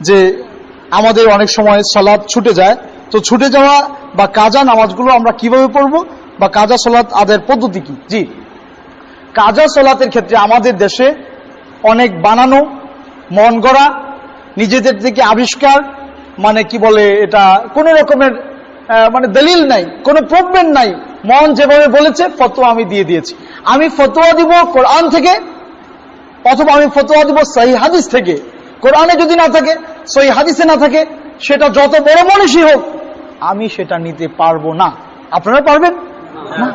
যে আমাদের অনেক সময় সলাদ ছুটে যায়, তো ছুটে যাওয়া বা কাজা নামাজগুলো আমরা কীভাবে পড়ব বা কাজা সলাৎ আদের পদ্ধতি কি? জি। কাজা সলাতের ক্ষেত্রে আমাদের দেশে অনেক বানানো, মন গড়া, নিজেদের থেকে আবিষ্কার মানে কি বলে এটা, কোনো রকমের মানে দলিল নাই, কোনো প্রবলেম নাই। মন যেভাবে বলেছে, ফতোয়া আমি দিয়ে দিয়েছি। আমি ফতোয়া দিব কোরআন থেকে, অথবা আমি ফতোয়া দিব সহি হাদিস থেকে। কোরআনে যদি না থাকে, সহি হাদিসে না থাকে, সেটা যত বড় মানুষই হোক, আমি সেটা নিতে পারব না। আপনারা পারবেন? না।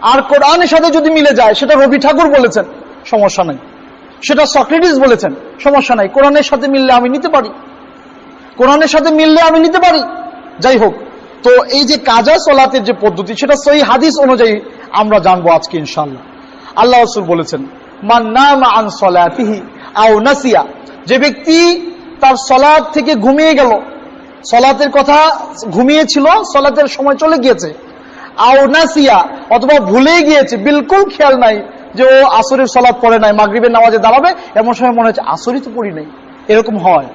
আর কোরআনের সাথে যদি মিলে যায়, সেটা রবি ঠাকুর বলেছেন, সমস্যা নাই। সেটা সক্রেটিস বলেছেন, সমস্যা নাই। কোরআনের সাথে মিললে আমি নিতে পারি। কোরআনের সাথে মিললে আমি নিতে পারি। যাই হোক, তো এই যে কাজা সলাতের যে পদ্ধতি, সেটা সহি হাদিস অনুযায়ী আমরা জানব আজকে ইনশাল্লাহ আল্লাহ রসুল বলেছেন, মান আন সলাতিহি আও নাসিয়া যে ব্যক্তি তার সলাদ থেকে ঘুমিয়ে গেল, সলাতের কথা ঘুমিয়েছিল, সলাতের সময় চলে গিয়েছে। আও নাসিয়া, অথবা ভুলে গিয়েছে, বিলকুল খেয়াল নাই যে ও আসরের সলাদ পড়ে নাই, মাগরিবের নামাজে দাঁড়াবে। এমন সময় মনে হচ্ছে, আসরই তো পড়ি নাই। এরকম হয়।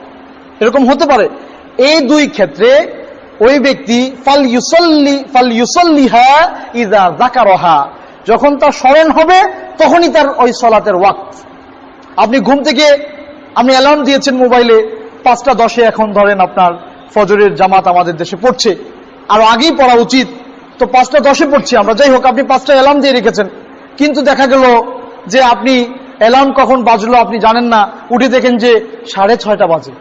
এরকম হতে পারে। এই দুই ক্ষেত্রে ওই ব্যক্তি, ফাল ইউসল্লি, ফাল ইউসল্লিহা ইদা জাকারহা যখন তার স্মরণ হবে, তখনই তার ওই সলাতের ওয়াক্ত। আপনি ঘুম থেকে আপনি অ্যালার্ম দিয়েছেন মোবাইলে পাঁচটা দশে এখন ধরেন আপনার ফজরের জামাত আমাদের দেশে পড়ছে। আর আগেই পড়া উচিত। তো পাঁচটা দশে পড়ছি আমরা। যাই হোক, আপনি পাঁচটা অ্যালার্ম দিয়ে রেখেছেন। কিন্তু দেখা গেল যে আপনি অ্যালার্ম কখন বাজলো আপনি জানেন না। উঠে দেখেন যে সাড়ে ছয়টা বাজে।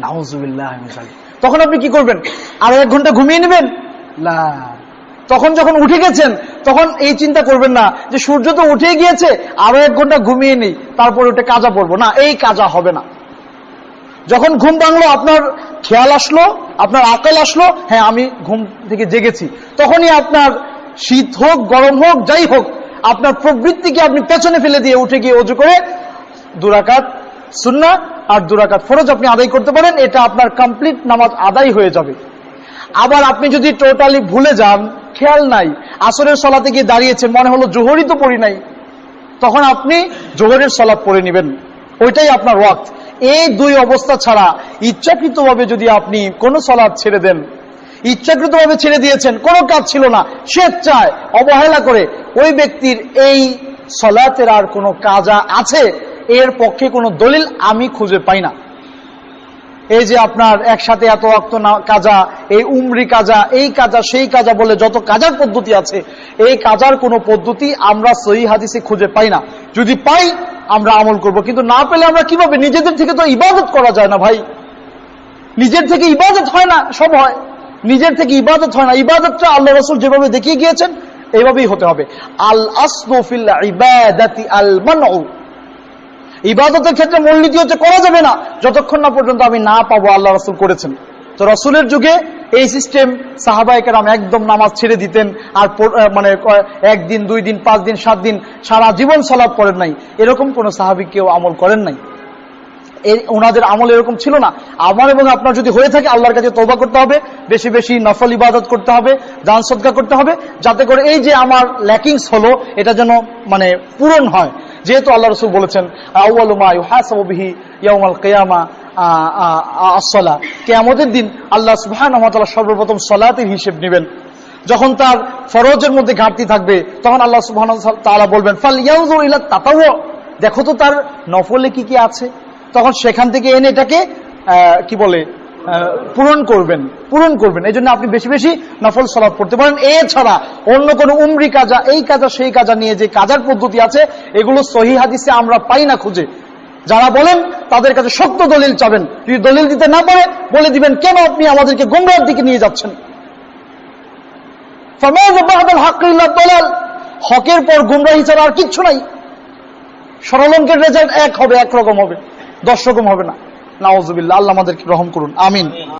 নাউজুবিল্লাহ তখন আপনি কি করবেন? আরও এক ঘণ্টা ঘুমিয়ে নেবেন? না তখন যখন উঠে গেছেন, তখন এই চিন্তা করবেন না যে সূর্য তো উঠে গিয়েছে, আরও এক ঘণ্টা ঘুমিয়ে নেই, তারপর উঠে কাজা পড়ব। না, এই কাজা হবে না। যখন ঘুম ভাঙলো, আপনার খেয়াল আসলো, আপনার আকেল আসলো হ্যাঁ আমি ঘুম থেকে জেগেছি। তখনই আপনার শীত হোক, গরম হোক, যাই হোক, আপনার প্রবৃত্তিকে আপনি পেছনে ফেলে দিয়ে উঠে গিয়ে অজু করে দুরাকাত সুন্না আর দুরাকাত ফরজ আপনি আদায় করতে পারেন, এটা আপনার কমপ্লিট নামাজ আদায় হয়ে যাবে। আবার আপনি যদি টোটালি ভুলে যান, খেয়াল নাই, আসরের সলাতে গিয়ে দাঁড়িয়েছেন, মনে হলো জোহরই তো পড়ি নাই, তখন আপনি জোহরের সলাপ পড়ে নেবেন। ওইটাই আপনার ওয়াক্ত। এই দুই অবস্থা ছাড়া ইচ্ছাকৃতভাবে যদি আপনি কোনো সলাদ ছেড়ে দেন, ইচ্ছাকৃতভাবে ছেড়ে দিয়েছেন, কোনো কাজ ছিল না, স্বেচ্ছায় অবহেলা করে ওই ব্যক্তির এই সলাতের আর কোনো কাজা আছে? এর পক্ষে কোনো দলিল আমি খুঁজে পাই না। এই যে আপনার একসাথে এত রক্ত না, কাজা, এই উমরি কাজা, এই কাজা, সেই কাজা বলে যত কাজার পদ্ধতি আছে, এই কাজার কোনো পদ্ধতি আমরা সহি হাদিসে খুঁজে পাই না। যদি পাই, আমরা আমল করব। কিন্তু না পেলে আমরা কীভাবে? নিজেদের থেকে তো ইবাদত করা যায় না ভাই। নিজের থেকে ইবাদত হয় না, সব হয়। নিজের থেকে ইবাদত হয় না। ইবাদতটা আল্লাহ রসুল যেভাবে দেখিয়ে গিয়েছেন এইভাবেই হতে হবে। আল আসনুফিল ইবাদাতি আল মানউ ইবাদতের ক্ষেত্রে মূলনীতি হচ্ছে করা যাবে না। যতক্ষণ না পর্যন্ত আমি না পাবো, আল্লাহ রসুল করেছেন। তো রসুলের যুগে এই সিস্টেম সাহাবাহিকেরাম একদম নামাজ ছেড়ে দিতেন আর মানে একদিন, দুই দিন, পাঁচ দিন, সাত দিন সারা জীবন সলাপ করেন নাই। এরকম কোনো সাহাবিক কেউ আমল করেন নাই। ওনাদের আমল এরকম ছিল না। আমার এবং আপনার যদি হয়ে থাকে, আল্লাহর কাছে তৌবা করতে হবে, বেশি বেশি নফল ইবাদত করতে হবে, দান সদকা করতে হবে, যাতে করে এই যে আমার ল্যাকিংস হলো, এটা যেন মানে পূরণ হয়। যেহেতু আল্লাহ রসুল বলেছেন আউ্বালুমা ইউহাসাবু বিহি ইয়াউমাল কিয়ামা আসলা কেয়ামতের দিন আল্লাহ তাআলা সর্বপ্রথম সলাতের হিসেব নেবেন। যখন তার ফরজের মধ্যে ঘাটতি থাকবে, তখন আল্লাহ সুবহানাহু তালা বলবেন, ফাল ইয়াউযুর ইলা তাতাওয়ু দেখো তো তার নফলে কি কি আছে? তখন সেখান থেকে এনে এটাকে কি বলে পূরণ করবেন পূরণ করবেন। এই জন্য আপনি বেশি বেশি নফল সলাপ করতে পারেন। এছাড়া অন্য কোনো উমরি কাজা, এই কাজা, সেই কাজা নিয়ে যে কাজার পদ্ধতি আছে, এগুলো সহি হাদিসে আমরা পাই না খুঁজে। যারা বলেন, তাদের কাছে শক্ত দলিল চাবেন। যদি দলিল দিতে না পারে, বলে দিবেন, কেন আপনি আমাদেরকে গোমরার দিকে নিয়ে যাচ্ছেন। হকের পর গুমরাহি ছাড়া আর কিচ্ছু নাই। সরলঙ্কের রেজাল্ট এক হবে একরকম হবে। দশ রকম হবে না। নাওজুবিল্লাহ আল্লাহ আমাদেরকে রহম করুন। আমিন।